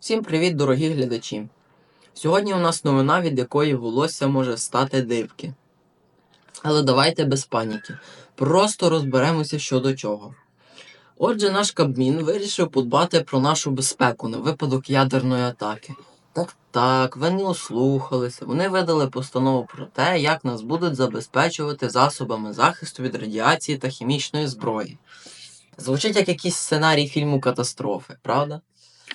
Всім привіт, дорогі глядачі! Сьогодні у нас новина, від якої волосся може стати дивки. Але давайте без паніки. Просто розберемося що до чого. Отже, наш Кабмін вирішив подбати про нашу безпеку на випадок ядерної атаки. Так, так, ви не ослухалися. Вони видали постанову про те, як нас будуть забезпечувати засобами захисту від радіації та хімічної зброї. Звучить як якийсь сценарій фільму катастрофи, правда?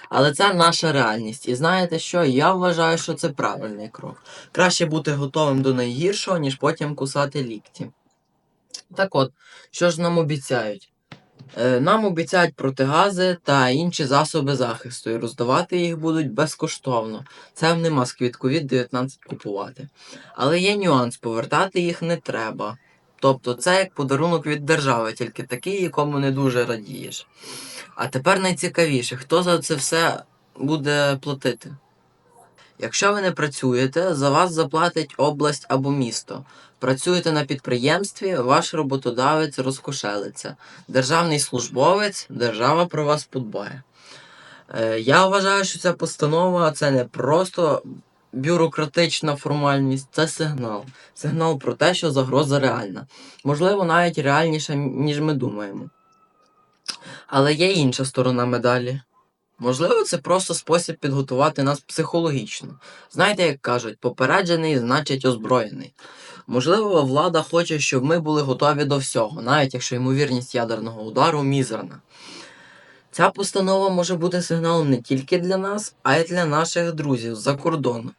Але це наша реальність. І знаєте що? Я вважаю, що це правильний крок. Краще бути готовим до найгіршого, ніж потім кусати лікті. Так от, що ж нам обіцяють? Е, Нам обіцяють протигази та інші засоби захисту, і роздавати їх будуть безкоштовно. Це не маsk covid 19 купувати. Але є нюанс, повертати їх не треба. Тобто це як подарунок від держави, тільки такий, якому не дуже радієш. А тепер найцікавіше, хто за це все буде платити? Якщо ви не працюєте, за вас заплатить область або місто. Працюєте на підприємстві, ваш роботодавець розкошелиться. Державний службовець, держава про вас подбає. Е, Я вважаю, що ця постанова це не просто бюрократична формальність, це сигнал. Сигнал про те, що загроза реальна. Можливо, навіть реальніша, ніж ми думаємо. Але є інша сторона медалі. Можливо, це просто спосіб підготувати нас психологічно. Знаєте, як кажуть, попереджений значить озброєний. Можливо, влада хоче, щоб ми були готові до всього, навіть якщо ймовірність ядерного удару мізерна. Ця постанова може бути сигналом не тільки для нас, а й для наших друзів з-за кордону.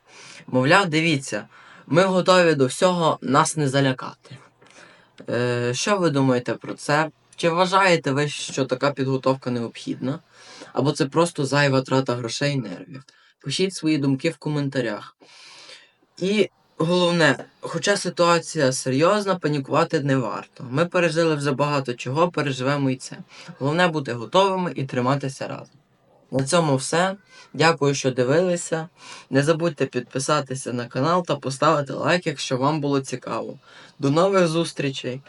Мовляв, дивіться, ми готові до всього, нас не залякати. Е, що ви думаєте про це? Чи вважаєте ви, що така підготовка необхідна? Або це просто зайва трата грошей і нервів? Пишіть свої думки в коментарях. І головне, хоча ситуація серйозна, панікувати не варто. Ми пережили вже багато чого, переживемо і це. Головне бути готовими і триматися разом. На цьому все. Дякую, що дивилися. Не забудьте підписатися на канал та поставити лайк, якщо вам було цікаво. До нових зустрічей!